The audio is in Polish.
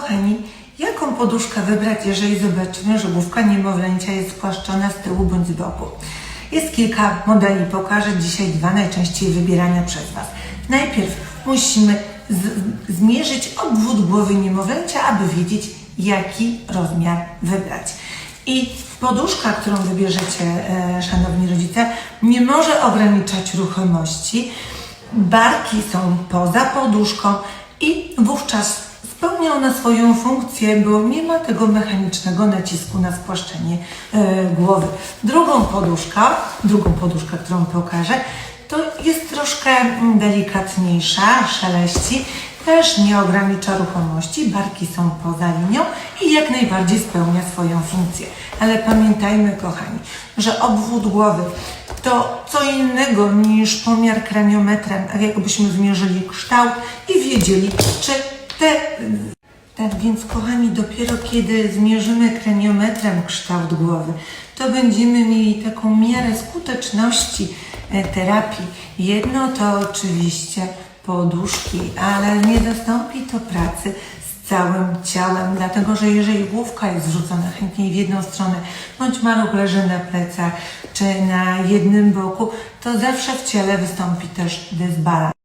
Kochani, jaką poduszkę wybrać, jeżeli zobaczymy, że główka niemowlęcia jest spłaszczona z tyłu bądź z boku? Jest kilka modeli, pokażę dzisiaj dwa najczęściej wybierane przez Was. Najpierw musimy zmierzyć obwód głowy niemowlęcia, aby wiedzieć, jaki rozmiar wybrać. I poduszka, którą wybierzecie, e, szanowni rodzice, nie może ograniczać ruchomości. Barki są poza poduszką i wówczas spełnia ona swoją funkcję, bo nie ma tego mechanicznego nacisku na spłaszczenie e, głowy. Drugą poduszkę, drugą poduszkę, którą pokażę, to jest troszkę mm, delikatniejsza, szeleści, też nie ogranicza ruchomości, barki są poza linią i jak najbardziej spełnia swoją funkcję. Ale pamiętajmy, kochani, że obwód głowy to co innego niż pomiar kraniometrem, jakbyśmy zmierzyli kształt i wiedzieli, czy te tak więc, kochani, dopiero kiedy zmierzymy kraniometrem kształt głowy, to będziemy mieli taką miarę skuteczności e, terapii. Jedno to oczywiście poduszki, ale nie zastąpi to pracy z całym ciałem, dlatego że jeżeli główka jest zrzucona chętniej w jedną stronę, bądź maluch leży na plecach czy na jednym boku, to zawsze w ciele wystąpi też dysbalans.